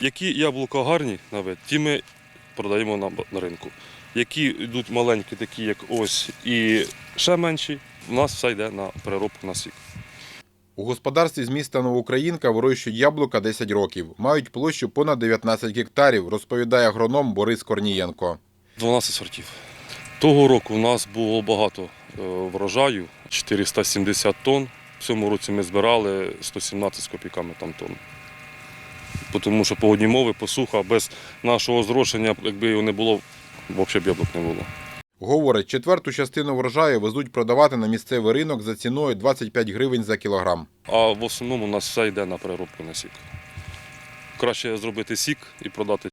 Які яблука гарні на вид, ті ми продаємо на, на ринку. Які йдуть маленькі, такі як ось, і ще менші, у нас все йде на переробку на сік. У господарстві з міста Новоукраїнка вирощують яблука 10 років. Мають площу понад 19 гектарів, розповідає агроном Борис Корнієнко. 12 сортів. Того року у нас було багато е, врожаю, 470 тонн. В цьому році ми збирали 117 з копійками там тонн. Тому що погодні мови, посуха, без нашого зрошення, якби його не було, взагалі б яблук не було. Говорить, четверту частину врожаю везуть продавати на місцевий ринок за ціною 25 гривень за кілограм. А в основному у нас все йде на переробку на сік. Краще зробити сік і продати.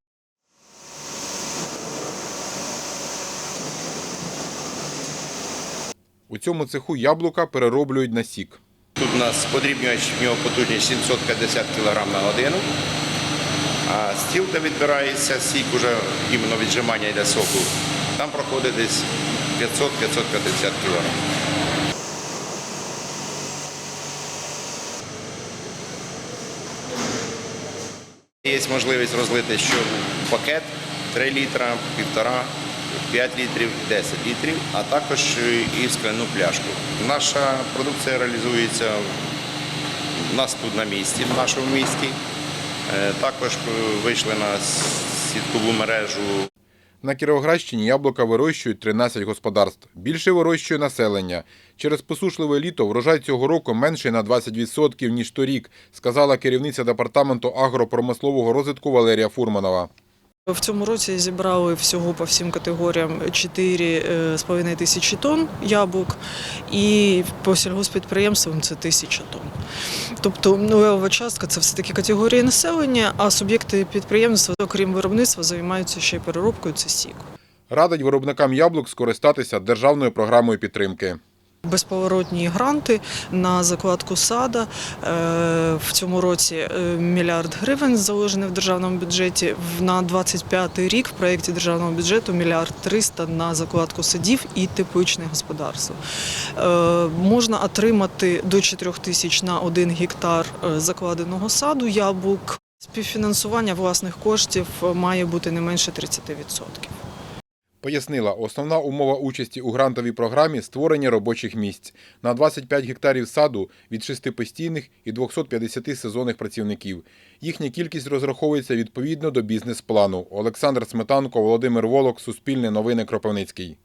У цьому цеху яблука перероблюють на сік. Тут у нас подрібнювач, в нього потужність 750 кг на годину. А стіл, де відбирається сік, уже іменно віджимання йде соку, там проходить десь 500-550 кг. Є можливість розлити що пакет 3 літра, 1,5, 5 літрів, 10 літрів, а також і скляну пляшку. Наша продукція реалізується у нас тут на місці, в нашому місті. Е, Також вийшли на сіткову мережу На Кіровоградщині яблука вирощують 13 господарств. Більше вирощує населення. Через посушливе літо врожай цього року менший на 20%, ніж торік, сказала керівниця департаменту агропромислового розвитку Валерія Фурманова. В цьому році зібрали всього по всім категоріям 4,5 тисячі тонн яблук, і по сільгоспідприємствам це тисяча тонн. Тобто левова частка це все таки категорії населення, а суб'єкти підприємства, окрім виробництва, займаються ще й переробкою. Це сік. Радить виробникам яблук скористатися державною програмою підтримки. Безповоротні гранти на закладку сада Е, в цьому році е, мільярд гривень заложені в державному бюджеті. На 25 рік в проєкті державного бюджету мільярд 300 на закладку садів і тепличних господарств. Е, Можна отримати до 4 тисяч на 1 гектар закладеного саду яблук. Співфінансування власних коштів має бути не менше 30%. Пояснила, основна умова участі у грантовій програмі створення робочих місць. На 25 гектарів саду від 6 постійних і 250 сезонних працівників. Їхня кількість розраховується відповідно до бізнес-плану. Олександр Сметанко, Володимир Волок, Суспільне новини Кропивницький.